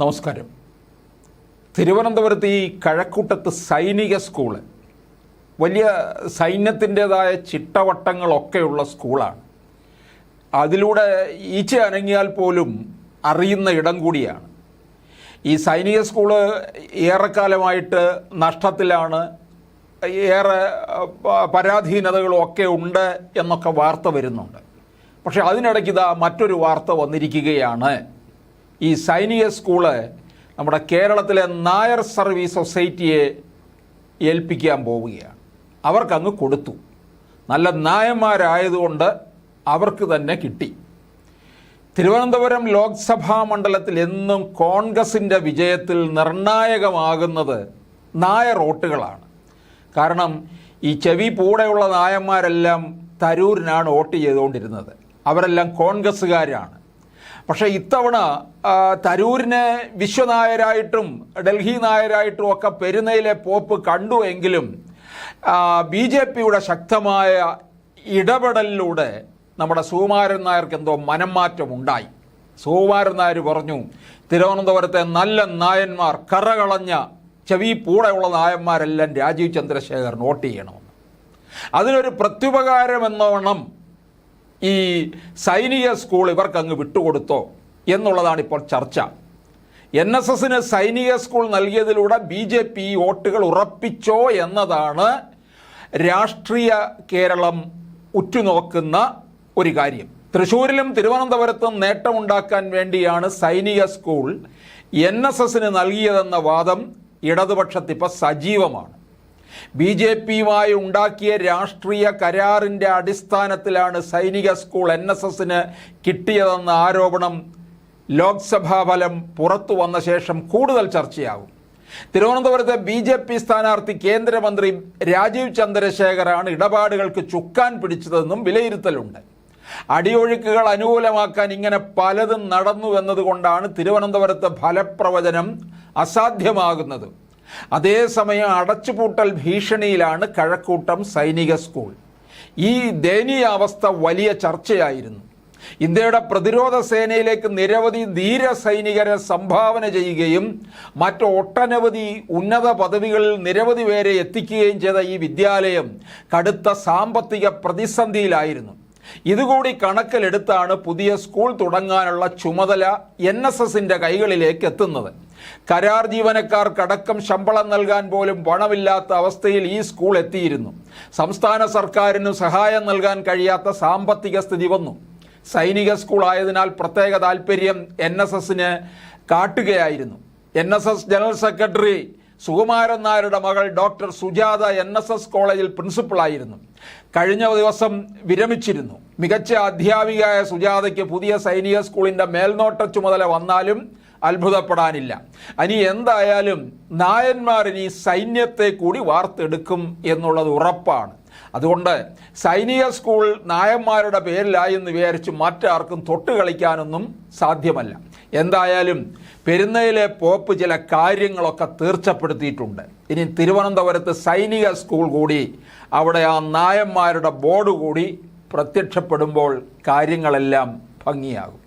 നമസ്കാരം. തിരുവനന്തപുരത്ത് ഈ കഴക്കൂട്ടത്ത് സൈനിക സ്കൂൾ വലിയ സൈന്യത്തിന്റെതായ ചിട്ടവട്ടങ്ങളൊക്കെയുള്ള സ്കൂളാണ്. അതിലൂടെ ഈച്ച അനങ്ങിയാൽ പോലും അറിയുന്ന ഇടം കൂടിയാണ്. ഈ സൈനിക സ്കൂൾ ഏറെക്കാലമായിട്ട് നഷ്ടത്തിലാണ്. ഏറെ പരാധീനതകളും ഒക്കെ ഉണ്ട് എന്നൊക്കെ വാർത്ത വരുന്നുണ്ട്. പക്ഷേ അതിനിടയ്ക്ക് ഇതാ മറ്റൊരു വാർത്ത വന്നിരിക്കുകയാണ്. ഈ സൈനിക സ്കൂൾ നമ്മുടെ കേരളത്തിലെ നായർ സർവീസ് സൊസൈറ്റിയെ ഏൽപ്പിക്കാൻ പോവുകയാണ്. അവർക്കങ്ങ് കൊടുത്തു. നല്ല നായന്മാരായതുകൊണ്ട് അവർക്ക് തന്നെ കിട്ടി. തിരുവനന്തപുരം ലോക്സഭാ മണ്ഡലത്തിൽ എന്നും കോൺഗ്രസിന്റെ വിജയത്തിൽ നിർണായകമാകുന്നത് നായർ വോട്ടുകളാണ്. കാരണം ഈ ചെവി പൂടെയുള്ള നായന്മാരെല്ലാം തരൂരിനാണ് വോട്ട് ചെയ്തുകൊണ്ടിരുന്നത്. അവരെല്ലാം കോൺഗ്രസ്സുകാരാണ്. പക്ഷേ ഇത്തവണ തരൂരിനെ വിശ്വനായരായിട്ടും ഡൽഹി നായരായിട്ടും ഒക്കെ പെരുന്നയിലെ പോപ്പ് കണ്ടു എങ്കിലും ബി ജെ പിയുടെ ശക്തമായ ഇടപെടലിലൂടെ നമ്മുടെ സുകുമാരൻ നായർക്ക് എന്തോ മനംമാറ്റം ഉണ്ടായി സുകുമാരൻ നായർ പറഞ്ഞു തിരുവനന്തപുരത്തെ നല്ല നായന്മാർ കറകളഞ്ഞ ചെവി പൂടെയുള്ള നായന്മാരെല്ലാം രാജീവ് ചന്ദ്രശേഖർ നോട്ട് ചെയ്യണമെന്ന്. അതിനൊരു പ്രത്യുപകാരമെന്നോണം ഈ സൈനിക സ്കൂൾ ഇവർക്ക് അങ്ങ് വിട്ടുകൊടുത്തോ എന്നുള്ളതാണ് ഇപ്പോൾ ചർച്ച. എൻ എസ് എസിന് സൈനിക സ്കൂൾ നൽകിയതിലൂടെ ബി ജെ പി വോട്ടുകൾ ഉറപ്പിച്ചോ എന്നതാണ് രാഷ്ട്രീയ കേരളം ഉറ്റുനോക്കുന്ന ഒരു കാര്യം. തൃശ്ശൂരിലും തിരുവനന്തപുരത്തും നേട്ടമുണ്ടാക്കാൻ വേണ്ടിയാണ് സൈനിക സ്കൂൾ എൻ എസ് എസിന് നൽകിയതെന്ന വാദം ഇടതുപക്ഷത്തിപ്പോൾ സജീവമാണ്. ബി ജെ പിയുമായി ഉണ്ടാക്കിയ രാഷ്ട്രീയ കരാറിന്റെ അടിസ്ഥാനത്തിലാണ് സൈനിക സ്കൂൾ എൻ എസ് എസിന് കിട്ടിയതെന്ന ആരോപണം ലോക്സഭാ ഫലം പുറത്തു വന്ന ശേഷം കൂടുതൽ ചർച്ചയാകും. തിരുവനന്തപുരത്തെ ബി ജെ പി സ്ഥാനാർത്ഥി കേന്ദ്രമന്ത്രി രാജീവ് ചന്ദ്രശേഖറാണ് ഇടപാടുകൾക്ക് ചുക്കാൻ പിടിച്ചതെന്നും വിലയിരുത്തലുണ്ട്. അടിയൊഴുക്കുകൾ അനുകൂലമാക്കാൻ ഇങ്ങനെ പലതും നടന്നു എന്നതുകൊണ്ടാണ് തിരുവനന്തപുരത്തെ ഫലപ്രവചനം അസാധ്യമാകുന്നത്. അതേസമയം അടച്ചുപൂട്ടൽ ഭീഷണിയിലാണ് കഴക്കൂട്ടം സൈനിക സ്കൂൾ. ഈ ദയനീയാവസ്ഥ വലിയ ചർച്ചയായിരുന്നു. ഇന്ത്യയുടെ പ്രതിരോധ സേനയിലേക്ക് നിരവധി ധീര സൈനികരെ സംഭാവന ചെയ്യുകയും മറ്റ് ഒട്ടനവധി ഉന്നത പദവികളിൽ നിരവധി പേരെ എത്തിക്കുകയും ചെയ്ത ഈ വിദ്യാലയം കടുത്ത സാമ്പത്തിക പ്രതിസന്ധിയിലായിരുന്നു. ഇതുകൂടി കണക്കിലെടുത്താണ് പുതിയ സ്കൂൾ തുടങ്ങാനുള്ള ചുമതല എൻ എസ് എസിന്റെ കൈകളിലേക്ക് എത്തുന്നത്. കരാർ ജീവനക്കാർക്കടക്കം ശമ്പളം നൽകാൻ പോലും പണമില്ലാത്ത അവസ്ഥയിൽ ഈ സ്കൂൾ എത്തിയിരുന്നു. സംസ്ഥാന സർക്കാരിന് സഹായം നൽകാൻ കഴിയാത്ത സാമ്പത്തിക സ്ഥിതി വന്നു. സൈനിക സ്കൂൾ ആയതിനാൽ പ്രത്യേക താല്പര്യം എൻ എസ് എസിന് കാട്ടുകയായിരുന്നു. N S S general secretary Sukumaran നായരുടെ മകൾ doctor Sujatha N S S കോളേജിൽ പ്രിൻസിപ്പളായിരുന്നു കഴിഞ്ഞ ദിവസം വിരമിച്ചിരുന്നു. മികച്ച അധ്യാപികയായ സുജാതയ്ക്ക് പുതിയ സൈനിക സ്കൂളിന്റെ മേൽനോട്ട ചുമതല വന്നാലും അത്ഭുതപ്പെടാനില്ല. ഇനി എന്തായാലും നായന്മാർ ഇനി സൈന്യത്തെ കൂടി വാർത്തെടുക്കും എന്നുള്ളത് ഉറപ്പാണ്. അതുകൊണ്ട് സൈനിക സ്കൂൾ നായന്മാരുടെ പേരിലായി എന്ന് വിചാരിച്ച് മറ്റാർക്കും തൊട്ട് കളിക്കാനൊന്നും സാധ്യമല്ല. എന്തായാലും പെരുന്നയിലെ പോപ്പ് ചില കാര്യങ്ങളൊക്കെ തീർച്ചപ്പെടുത്തിയിട്ടുണ്ട്. ഇനി തിരുവനന്തപുരത്ത് സൈനിക സ്കൂൾ കൂടി അവിടെ ആ നായന്മാരുടെ ബോർഡ് കൂടി പ്രത്യക്ഷപ്പെടുമ്പോൾ കാര്യങ്ങളെല്ലാം ഭംഗിയാകും.